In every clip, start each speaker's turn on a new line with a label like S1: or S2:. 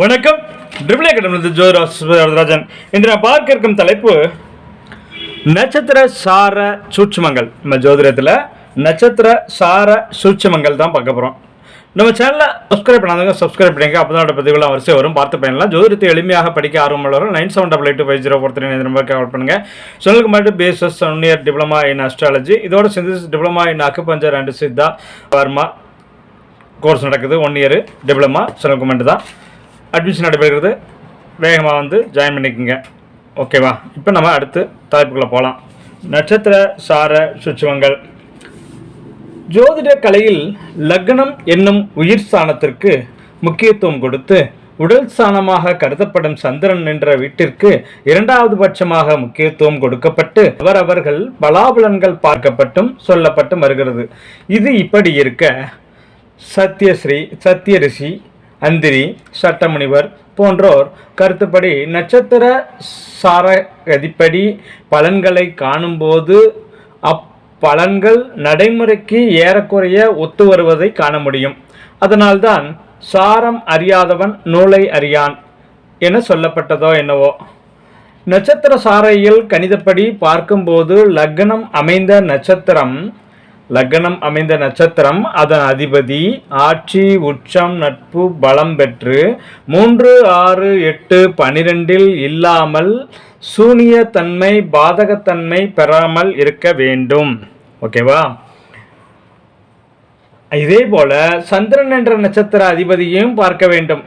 S1: வணக்கம். Triple academy Jothirajan இன்று நான் பார்க்க இருக்கும் தலைப்பு நட்சத்திர சார சூட்சமங்கள். நம்ம ஜோதிடத்தில் நட்சத்திர சார சூட்சமங்கள் தான் பார்க்க போகிறோம் நம்ம சேனலில் சப்ஸ்கிரைப் பண்ணாதவங்க சப்ஸ்கிரைப் பண்ணிங்க அப்போ தான் பதிவுலாம் வரிசை வரும். பார்த்து பயணலாம் ஜோதிடத்தை எளிமையாக படிக்க ஆர்வம் உள்ளவரும் nine seven double eight five zero four three nine நம்பருக்கு கால் பண்ணுங்கள் சொன்னதுக்கு மட்டும் BSS one year diploma in astrology இதோட சேர்ந்து diploma in acupuncture and Siddha Varma course நடக்குது. ஒன் இயர் டிப்ளமா செலவுக்குமெண்ட் தான் அட்மிஷன் நடைபெறுகிறது. வேகமாக வந்து ஜாயின் பண்ணிக்கோங்க. ஓகேவா இப்போ நம்ம அடுத்து தலைப்புக்குள்ளே போகலாம் நட்சத்திர சார சுச்சுவங்கள். ஜோதிட கலையில் லக்னம் என்னும் உயிர் ஸ்தானத்திற்கு முக்கியத்துவம் கொடுத்து உடல் ஸ்தானமாக கருதப்படும் சந்திரன் என்ற வீட்டிற்கு இரண்டாவது பட்சமாக முக்கியத்துவம் கொடுக்கப்பட்டு அவரவர்கள் பலாபலன்கள் பார்க்கப்பட்டும் சொல்லப்பட்டும் வருகிறது. இது இப்படி இருக்க சத்யஸ்ரீ சத்யரிஷி அந்திரி சட்டமுனிவர் போன்றோர் கருத்துப்படி நட்சத்திர சாரகதிப்படி பலன்களை காணும்போது அப்பலன்கள் நடைமுறைக்கு ஏறக்குறைய ஒத்து வருவதை காண முடியும். அதனால்தான் சாரம் அறியாதவன் நூலை அறியான் என சொல்லப்பட்டதோ என்னவோ. நட்சத்திர சாரையில் கணிதப்படி பார்க்கும்போது லக்னம் அமைந்த நட்சத்திரம் லக்னம் அமைந்த நட்சத்திரம் அதன் அதிபதி ஆட்சி உச்சம் நட்பு பலம் பெற்று மூன்று ஆறு எட்டு பனிரெண்டில் இல்லாமல் சூனிய தன்மை பாதகத்தன்மை பெறாமல் இருக்க வேண்டும். ஓகேவா இதே போல சந்திரன் என்ற நட்சத்திர அதிபதியையும் பார்க்க வேண்டும்.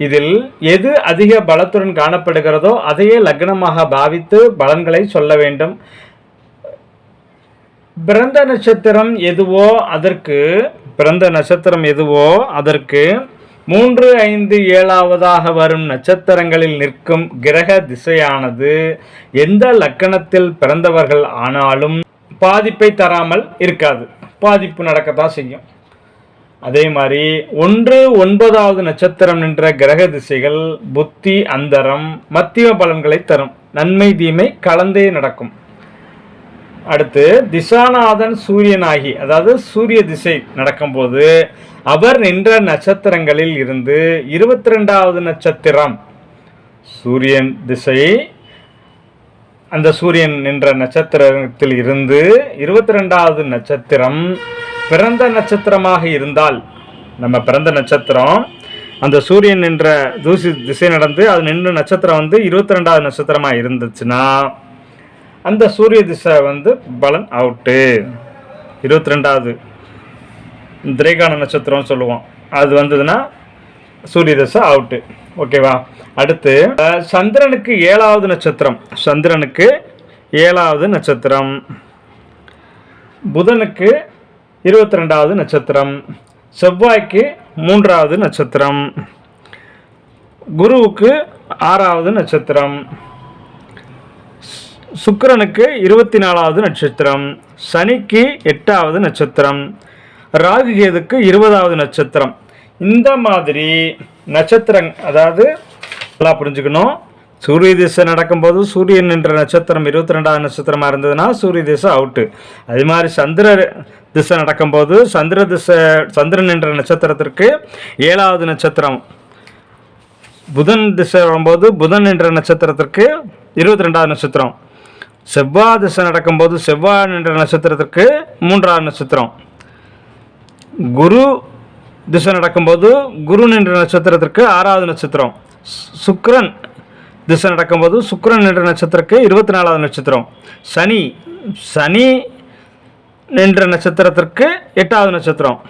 S1: இதில் எது அதிக பலத்துடன் காணப்படுகிறதோ அதையே லக்னமாக பாவித்து பலன்களை சொல்ல வேண்டும். பிறந்த நட்சத்திரம் எதுவோ அதற்கு பிறந்த நட்சத்திரம் எதுவோ அதற்கு மூன்று ஐந்து ஏழாவதாக வரும் நட்சத்திரங்களில் நிற்கும் கிரக திசையானது எந்த லக்கணத்தில் பிறந்தவர்கள் ஆனாலும் பாதிப்பை தராமல் இருக்காது. பாதிப்பு நடக்கத்தான் செய்யும். அதே மாதிரி ஒன்று ஒன்பதாவது நட்சத்திரம் நின்ற கிரக திசைகள் புத்தி அந்தரம் மத்திய பலன்களை தரும். நன்மை தீமை கலந்தே நடக்கும். அடுத்து திசாநாதன் சூரியனாகி அதாவது சூரிய திசை நடக்கும்போது அவர் நின்ற நட்சத்திரங்களில் இருந்து இருபத்தி ரெண்டாவது நட்சத்திரம். சூரியன் திசை அந்த சூரியன் நின்ற நட்சத்திரத்தில் இருந்து இருபத்தி ரெண்டாவது நட்சத்திரம் பிறந்த நட்சத்திரமாக இருந்தால் நம்ம பிறந்த நட்சத்திரம் அந்த சூரியன் நின்ற தூசி திசை நடந்து அது நின்ற நட்சத்திரம் வந்து இருபத்தி ரெண்டாவது நட்சத்திரமாக இருந்துச்சுன்னா அந்த சூரிய திசை வந்து பலன் அவுட்டு. இருபத்தி ரெண்டாவது திரைகான நட்சத்திரம்னு சொல்லுவோம். அது வந்ததுன்னா சூரிய திசை அவுட்டு. ஓகேவா அடுத்து சந்திரனுக்கு ஏழாவது நட்சத்திரம். சந்திரனுக்கு ஏழாவது நட்சத்திரம். புதனுக்கு இருபத்தி ரெண்டாவது நட்சத்திரம். செவ்வாய்க்கு மூன்றாவது நட்சத்திரம். குருவுக்கு ஆறாவது நட்சத்திரம். சுக்கிரனுக்கு இருபத்தி நாலாவது நட்சத்திரம் சனிக்கு எட்டாவது நட்சத்திரம் ராகு கேதுக்கு இருபதாவது நட்சத்திரம். இந்த மாதிரி நட்சத்திரம் அதாவது நல்லா புரிஞ்சுக்கணும். சூரிய திசை நடக்கும்போது சூரியன் என்ற நட்சத்திரம் இருபத்தி ரெண்டாவது நட்சத்திரமாக இருந்ததுன்னா சூரிய திசை அவுட்டு அதே மாதிரி சந்திர திசை நடக்கும்போது சந்திர திசை சந்திரன் என்ற நட்சத்திரத்திற்கு ஏழாவது நட்சத்திரம். புதன் திசை வரும்போது புதன் என்ற நட்சத்திரத்திற்கு இருபத்தி ரெண்டாவது நட்சத்திரம். செவ்வாய் திசை நடக்கும்போது செவ்வாய் என்ற நட்சத்திரத்திற்கு மூன்றாவது நட்சத்திரம். குரு திசை நடக்கும்போது குரு என்ற நட்சத்திரத்திற்கு ஆறாவது நட்சத்திரம். சுக்ரன் திசை நடக்கும்போது சுக்ரன் என்ற நட்சத்திரக்கு இருபத்தி நாலாவது நட்சத்திரம். சனி சனி என்ற நட்சத்திரத்திற்கு எட்டாவது நட்சத்திரம்.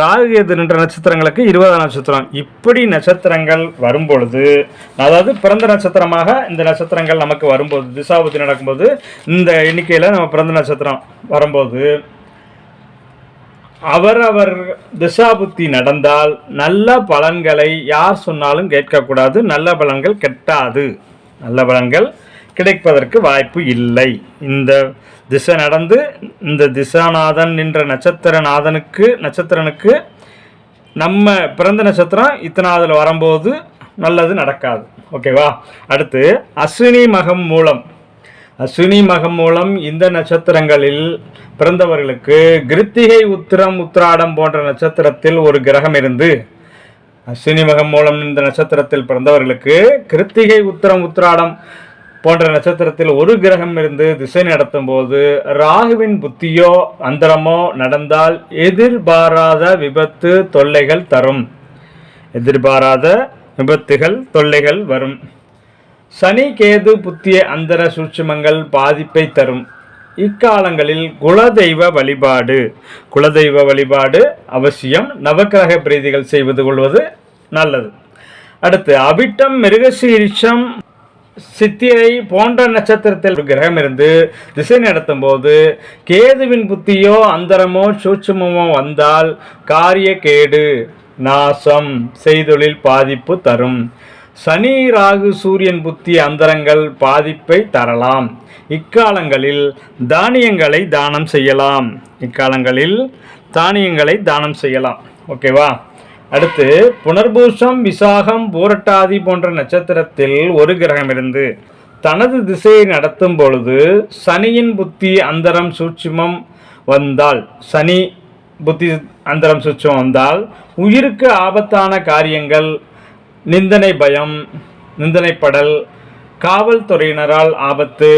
S1: ராகுகேது நின்ற நட்சத்திரங்களுக்கு இருபதாம் நட்சத்திரம். இப்படி நட்சத்திரங்கள் வரும்பொழுது அதாவது பிறந்த நட்சத்திரமாக இந்த நட்சத்திரங்கள் நமக்கு வரும்போது திசாபுத்தி நடக்கும்போது இந்த எண்ணிக்கையில் நம்ம பிறந்த நட்சத்திரம் வரும்போது அவரவர் திசாபுத்தி நடந்தால் நல்ல பலன்களை யார் சொன்னாலும் கேட்கக்கூடாது. நல்ல பலன்கள் கெட்டாது. நல்ல பலன்கள் கிடைப்பதற்கு வாய்ப்பு இல்லை. இந்த திசை நடந்து இந்த திசாநாதன் என்ற நட்சத்திரநாதனுக்கு நட்சத்திரனுக்கு நம்ம பிறந்த நட்சத்திரம் இத்தனாவதுல வரும்போது நல்லது நடக்காது. ஓகேவா? அடுத்து அஸ்வினி மகம் மூலம். அஸ்வினி மகம் மூலம் இந்த நட்சத்திரங்களில் பிறந்தவர்களுக்கு கிருத்திகை உத்திரம் உத்திராடம் போன்ற நட்சத்திரத்தில் ஒரு கிரகம் இருந்து அஸ்வினி மகம் மூலம் இந்த நட்சத்திரத்தில் பிறந்தவர்களுக்கு கிருத்திகை உத்திரம் உத்திராடம் போன்ற நட்சத்திரத்தில் ஒரு கிரகம் இருந்து திசை நடத்தும் போது ராகுவின் புத்தியோ அந்தரமோ நடந்தால் எதிர்பாராத விபத்து தொல்லைகள் தரும். எதிர்பாராத விபத்துகள் தொல்லைகள் வரும். சனி கேது புத்திய அந்தர சூட்சுமங்கள் பாதிப்பை தரும். இக்காலங்களில் குலதெய்வ வழிபாடு. குலதெய்வ வழிபாடு அவசியம். நவக்கிரக பிரீதிகள் செய்வது கொள்வது நல்லது. அடுத்து அபிட்டம் மிருகசீரிஷம் சித்திரை போன்ற நட்சத்திரத்தில் ஒரு கிரகம் இருந்து திசை நடத்தும் போது கேதுவின் புத்தியோ அந்தரமோ சூட்சுமமோ வந்தால் காரிய கேடு நாசம் செய்தொழில் பாதிப்பு தரும். சனி ராகு சூரியன் புத்தி அந்தரங்கள் பாதிப்பை தரலாம். இக்காலங்களில் தானியங்களை தானம் செய்யலாம். இக்காலங்களில் தானியங்களை தானம் செய்யலாம். ஓகேவா? அடுத்து புனர்பூசம் விசாகம் பூரட்டாதி போன்ற நட்சத்திரத்தில் ஒரு கிரகம் இருந்து தனது திசையை நடத்தும் பொழுது சனியின் புத்தி அந்தரம் சூட்சுமம் வந்தால் சனி புத்தி அந்தரம் சூட்சம் வந்தால் உயிருக்கு ஆபத்தான காரியங்கள் நிந்தனை பயம் நிந்தனைப்படல் காவல்துறையினரால் ஆபத்து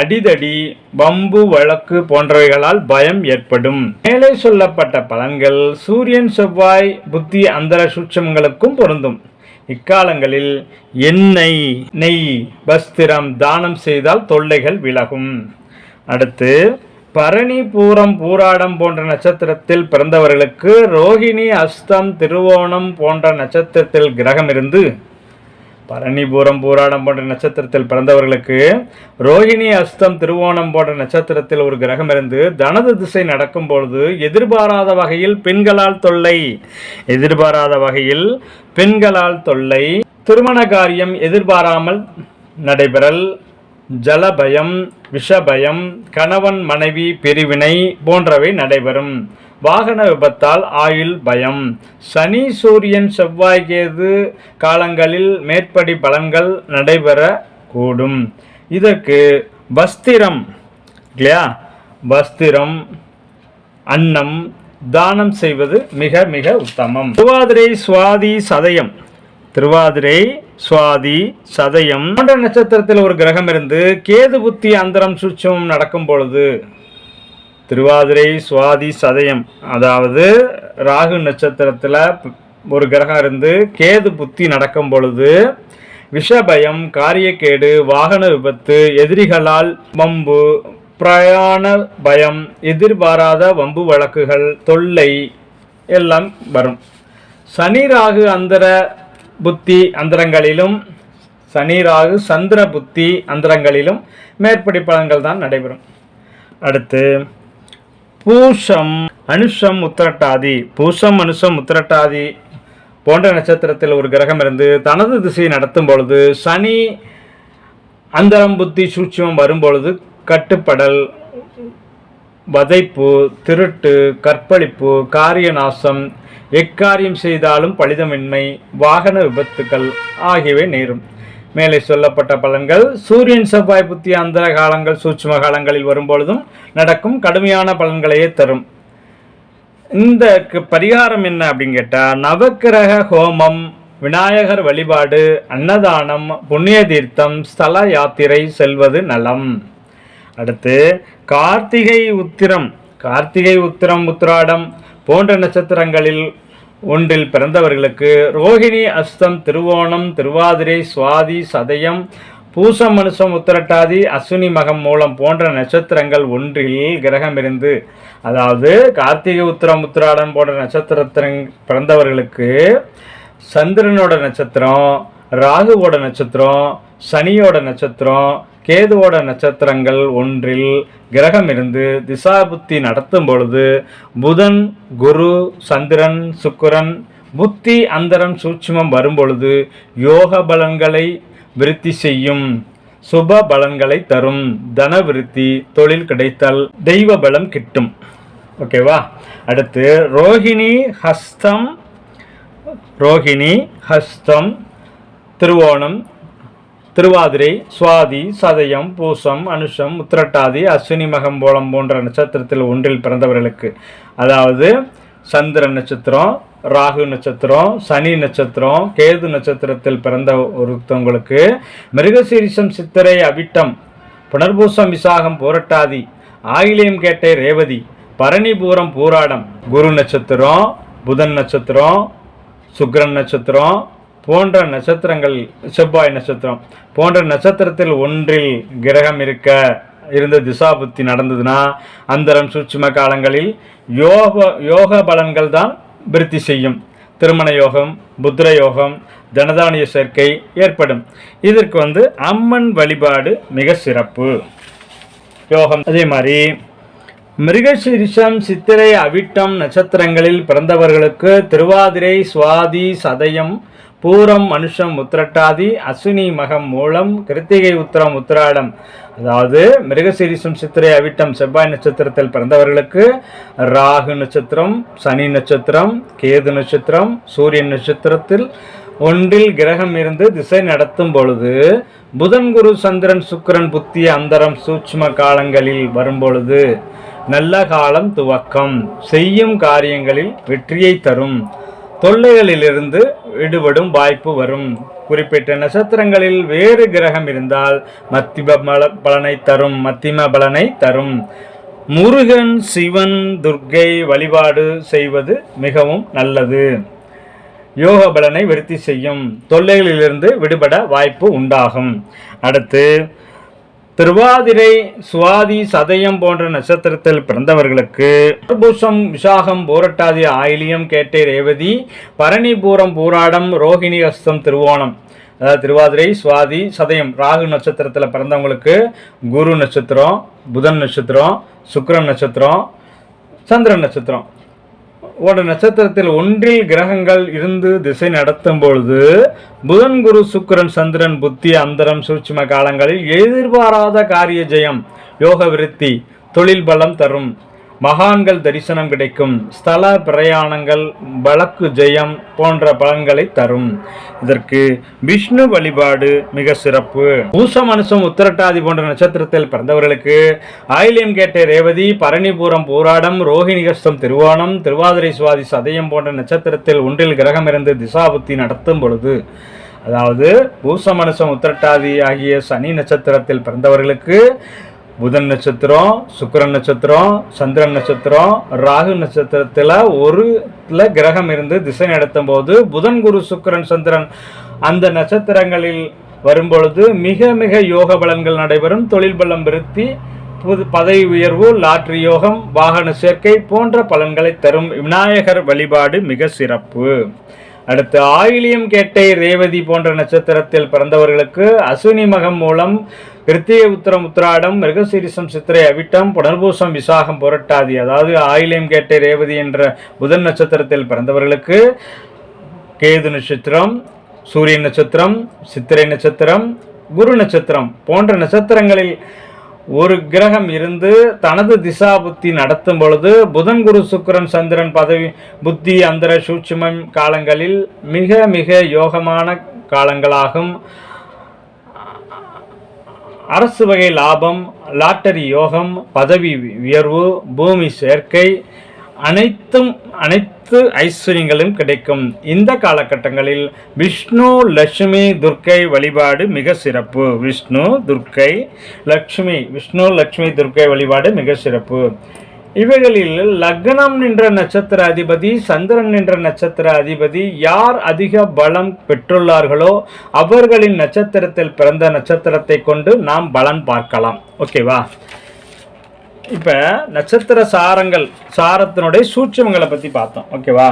S1: அடிதடி வம்பு வழக்கு போன்றவைகளால் பயம் ஏற்படும். மேலே சொல்லப்பட்ட பலன்கள் சூரியன் செவ்வாய் புத்தி அந்தர சூட்சங்களுக்கும் பொருந்தும். இக்காலங்களில் எண்ணெய் நெய் வஸ்திரம் தானம் செய்தால் தொல்லைகள் விலகும். அடுத்து பரணி பூரம் பூராடம் போன்ற நட்சத்திரத்தில் பிறந்தவர்களுக்கு ரோகிணி அஸ்தம் திருவோணம் போன்ற நட்சத்திரத்தில் கிரகம் இருந்து பரணிபுரம் பூராடம் போன்ற நட்சத்திரத்தில் பிறந்தவர்களுக்கு ரோஹிணி அஸ்தம் திருவோணம் போன்ற நட்சத்திரத்தில் ஒரு கிரகம் இருந்து தனது திசை நடக்கும் பொழுது எதிர்பாராத வகையில் பெண்களால் தொல்லை. எதிர்பாராத வகையில் பெண்களால் தொல்லை. திருமண காரியம் எதிர்பாராமல் நடைபெறல். ஜலபயம் விஷபயம் கணவன் மனைவி பிரிவினை போன்றவை நடைபெறும். வாகன விபத்தால் ஆயுள் பயம். சனி சூரியன் செவ்வாய் கேது காலங்களில் மேற்படி பலன்கள் நடைபெற கூடும் இதற்கு வஸ்திரம் இல்லையா? வஸ்திரம் அன்னம் தானம் செய்வது மிக மிக உத்தமம். திருவாதிரை சுவாதி சதயம். திருவாதிரை சுவாதி சதயம். போன்ற நட்சத்திரத்தில் ஒரு கிரகம் இருந்து கேது புத்தி அந்தரம் சூட்சமம் நடக்கும் பொழுது திருவாதிரை சுவாதி சதயம். அதாவது ராகு நட்சத்திரத்தில் ஒரு கிரகம் இருந்து கேது புத்தி நடக்கும் பொழுது விஷபயம் காரியக்கேடு வாகன விபத்து எதிரிகளால் வம்பு பிரயாண பயம் எதிர்பாராத வம்பு வழக்குகள் தொல்லை எல்லாம் வரும். சனி ராகு அந்தர புத்தி அந்தரங்களிலும் சனி ராகு சந்திர புத்தி அந்தரங்களிலும் மேற்படி பலன்கள் தான் நடைபெறும். அடுத்து பூஷம் அனுஷம் உத்திரட்டாதி. பூஷம் அனுஷம் உத்திரட்டாதி போன்ற நட்சத்திரத்தில் ஒரு கிரகம் இருந்து தனது திசையை நடத்தும் பொழுது சனி அந்தரம் புத்தி சூட்சமம் வரும்பொழுது கட்டுப்படல் வதைப்பு திருட்டு கற்பழிப்பு காரிய நாசம் எக்காரியம் செய்தாலும் பலிதமின்மை வாகன விபத்துக்கள் ஆகியவை நேரும். மேலே சொல்லப்பட்ட பலன்கள். சூரியன் செவ்வாய் புத்தி அந்தர காலங்கள் சூட்சும காலங்களில் வரும்பொழுதும் நடக்கும் கடுமையான பலன்களையே தரும். இந்த பரிகாரம் என்ன அப்படின்னு கேட்டால் நவக்கிரக ஹோமம் விநாயகர் வழிபாடு அன்னதானம் புண்ணிய தீர்த்தம் ஸ்தல யாத்திரை செல்வது நலம். அடுத்து கார்த்திகை உத்திரம் கார்த்திகை உத்திரம் உத்திராடம் போன்ற நட்சத்திரங்களில் ஒன்றில் பிறந்தவர்களுக்கு ரோகிணி அஸ்தம் திருவோணம் திருவாதிரை சுவாதி சதயம் பூசம் மனுஷம் உத்திரட்டாதி அஸ்வினி மகம் மூலம் போன்ற நட்சத்திரங்கள் ஒன்றில் கிரகம் இருந்து அதாவது கார்த்திகை உத்திரம் உத்திராடம் போன்ற நட்சத்திரத்தின் பிறந்தவர்களுக்கு சந்திரனோட நட்சத்திரம் ராகுவோட நட்சத்திரம் சனியோட நட்சத்திரம் கேதுவோட நட்சத்திரங்கள் ஒன்றில் கிரகம் இருந்து திசாபுத்தி நடத்தும் பொழுது புதன் குரு சந்திரன் சுக்கிரன் புத்தி அந்தரம் சூட்சுமம் வரும்பொழுது யோக பலன்களை விருத்தி செய்யும் சுப பலன்களை தரும் தன விருத்தி தொழில் கிடைத்தல் தெய்வ பலம் கிட்டும். ஓகேவா அடுத்து ரோஹிணி ஹஸ்தம் ரோஹிணி ஹஸ்தம் திருவோணம் திருவாதிரை சுவாதி சதயம் பூசம் அனுஷம் உத்திரட்டாதி அஸ்வினி மகம்போலம் போன்ற நட்சத்திரத்தில் ஒன்றில் பிறந்தவர்களுக்கு. அதாவது சந்திர நட்சத்திரம் ராகு நட்சத்திரம் சனி நட்சத்திரம் கேது நட்சத்திரத்தில் பிறந்த ஒருத்தவங்களுக்கு மிருகசீரிசம் சித்திரை அவிட்டம் புனர்பூசம் விசாகம் போரட்டாதி ஆயிலியம் கேட்டை ரேவதி பரணிபூரம் பூராடம் குரு நட்சத்திரம் புதன் நட்சத்திரம் சுக்ரன் நட்சத்திரம் போன்ற நட்சத்திரங்கள் செவ்வாய் நட்சத்திரம் போன்ற நட்சத்திரத்தில் ஒன்றில் கிரகம் இருக்க இருந்த திசாபுத்தி நடந்ததுன்னா அந்தரம் சூட்சும காலங்களில் யோக யோக பலன்கள் தான் விருத்தி செய்யும். திருமண யோகம் புத்திர யோகம் தனதானிய சேர்க்கை ஏற்படும். இதற்கு வந்து அம்மன் வழிபாடு மிக சிறப்பு. யோகம் அதே மாதிரி மிருகசீரிஷம் சித்திரை அவிட்டம் நட்சத்திரங்களில் பிறந்தவர்களுக்கு திருவாதிரை சுவாதி சதயம் பூரம் மனுஷம் உத்திரட்டாதி அஸ்வினி மகம் மூலம் கிருத்திகை உத்திரம் உத்திராடம் அதாவது மிருகசீரிசம் சித்திரை அவிட்டம் செவ்வாய் நட்சத்திரத்தில் பிறந்தவர்களுக்கு ராகு நட்சத்திரம் சனி நட்சத்திரம் கேது நட்சத்திரம் சூரியன் நட்சத்திரத்தில் ஒன்றில் கிரகம் இருந்து திசை நடத்தும் பொழுது புதன் குரு சந்திரன் சுக்கிரன் புத்தி அந்தரம் சூட்சும காலங்களில் வரும்பொழுது நல்ல காலம் துவக்கம். செய்யும் காரியங்களில் வெற்றியை தரும். தொல்லைகளிலிருந்து விடுபடும் வாய்ப்பு வரும். குறிப்பிட்ட நட்சத்திரங்களில் வேறு கிரகம் இருந்தால் மத்திம பல பலனை தரும் மத்திம பலனை தரும். முருகன் சிவன் துர்க்கை வழிபாடு செய்வது மிகவும் நல்லது. யோக பலனை விருத்தி செய்யும் தொல்லைகளிலிருந்து விடுபட வாய்ப்பு உண்டாகும். அடுத்து திருவாதிரை சுவாதி சதயம் போன்ற நட்சத்திரத்தில் பிறந்தவர்களுக்கு பூசம் விசாகம் போரட்டாதி ஆயிலியம் கேட்டை ரேவதி பரணிபூரம் பூராடம் ரோஹிணி ஹஸ்தம் திருவோணம். அதாவது திருவாதிரை சுவாதி சதயம் ராகு நட்சத்திரத்தில் பிறந்தவங்களுக்கு குரு நட்சத்திரம் புதன் நட்சத்திரம் சுக்கரன் நட்சத்திரம் சந்திரன் நட்சத்திரம். ஓட நட்சத்திரத்தில் ஒன்றில் கிரகங்கள் இருந்து திசை நடத்தும் பொழுது புதன் குரு சுக்கரன் சந்திரன் புத்தி அந்தரம் சூட்சும காலங்களில் எதிர்பாராத காரிய ஜெயம் யோக விருத்தி தொழில் பலம் தரும். மகான்கள் தரிசனம் கிடைக்கும். ஸ்தல பிரயாணங்கள் வழக்கு ஜெயம் போன்ற பலன்களை தரும். இதற்கு விஷ்ணு வழிபாடு மிக சிறப்பு. பூச மனுஷம் உத்திரட்டாதி போன்ற நட்சத்திரத்தில் பிறந்தவர்களுக்கு ஆயிலியம் கேட்ட ரேவதி பரணிபுரம் போராடம் ரோஹிணி கஷ்டம் திருவோணம் திருவாதிரை சுவாதி சதயம் போன்ற நட்சத்திரத்தில் ஒன்றில் கிரகம் இருந்து திசாபுத்தி நடத்தும் பொழுது அதாவது பூச மனுஷம் உத்திரட்டாதி ஆகிய சனி நட்சத்திரத்தில் பிறந்தவர்களுக்கு புதன் நட்சத்திரம் சுக்கரன் நட்சத்திரம் சந்திரன் நட்சத்திரம் ராகு நட்சத்திரத்தில் ஒரு கிரகம் இருந்து திசை நடத்தும் போது புதன் குரு சுக்கரன் சந்திரன் அந்த நட்சத்திரங்களில் வரும்பொழுது மிக மிக யோக பலன்கள் நடைபெறும். தொழில் பலம் விருத்தி புது பதவி உயர்வு லாட்ரி யோகம் வாகன சேர்க்கை போன்ற பலன்களை தரும் விநாயகர் வழிபாடு மிக சிறப்பு. அடுத்து ஆயிலியம் கேட்டை ரேவதி போன்ற நட்சத்திரத்தில் பிறந்தவர்களுக்கு அசுனி மகம் மூலம் கிருத்திய உத்திரம் உத்திராடம் மிருகசீரிசம் சித்திரை அவிட்டம் புனர்பூசம் விசாகம் புரட்டாதி அதாவது ஆயிலியம் கேட்டை ரேவதி என்ற புதன் நட்சத்திரத்தில் பிறந்தவர்களுக்கு கேது நட்சத்திரம் சூரியன் நட்சத்திரம் சித்திரை நட்சத்திரம் குரு நட்சத்திரம் போன்ற நட்சத்திரங்களில் ஒரு கிரகம் இருந்து தனது திசா புத்தி நடத்தும் பொழுது புதன் குரு சுக்கரன் சந்திரன் பதவி புத்தி அந்தர சூட்சுமம் காலங்களில் மிக மிக யோகமான காலங்களாகும். அரசு வகை லாபம் லாட்டரி யோகம் பதவி உயர்வு பூமி சேர்க்கை அனைத்தும் அனைத்து ஐஸ்வர்யங்களும் கிடைக்கும். இந்த காலகட்டங்களில் விஷ்ணு லட்சுமி துர்க்கை வழிபாடு மிக சிறப்பு. விஷ்ணு துர்க்கை லக்ஷ்மி விஷ்ணு லட்சுமி துர்க்கை வழிபாடு மிக சிறப்பு. இவைகளில் லக்னம் நின்ற நட்சத்திர அதிபதி சந்திரன் நின்ற நட்சத்திர அதிபதி யார் அதிக பலம் பெற்றுள்ளார்களோ அவர்களின் நட்சத்திரத்தில் பிறந்த நட்சத்திரத்தை கொண்டு நாம் பலன் பார்க்கலாம். ஓகேவா? இப்போ நட்சத்திர சாரங்கள் சாரத்தினுடைய சூட்சமங்களை பற்றி பார்த்தோம். ஓகேவா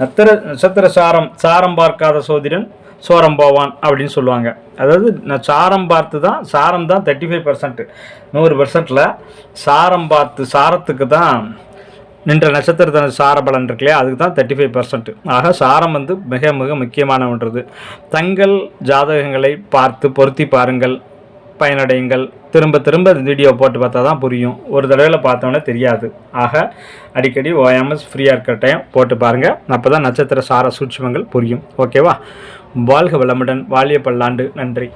S1: நத்திர நட்சத்திர சாரம் சாரம் பார்க்காத சோதிடன் சோரம் போவான் அப்படின்னு சொல்லுவாங்க. அதாவது நான் சாரம் பார்த்து தான் சாரம் தான் தேர்ட்டி ஃபைவ் பர்சன்ட் நூறு பர்சன்ட்டில் சாரம் பார்த்து சாரத்துக்கு தான் நின்ற நட்சத்திரத்தின சார பலன் இருக்கு இல்லையா? அதுக்கு தான் தேர்ட்டி ஃபைவ் பர்சன்ட் ஆக சாரம் வந்து மிக மிக முக்கியமான ஒன்றது தங்கள் ஜாதகங்களை பார்த்து பொருத்தி பாருங்கள் பயனடையுங்கள். திரும்ப திரும்ப வீடியோ போட்டு பார்த்தா தான் புரியும். ஒரு தடவையில் பார்த்தோன்னே தெரியாது. ஆக அடிக்கடி ஓயாமல் ஃப்ரீயாக இருக்கிற டைம் போட்டு பாருங்கள் அப்போ தான் நட்சத்திர சார சூட்சமங்கள் புரியும். ஓகேவா வாழ்க வளமுடன். வாலிய பல்லாண்டு நன்றி.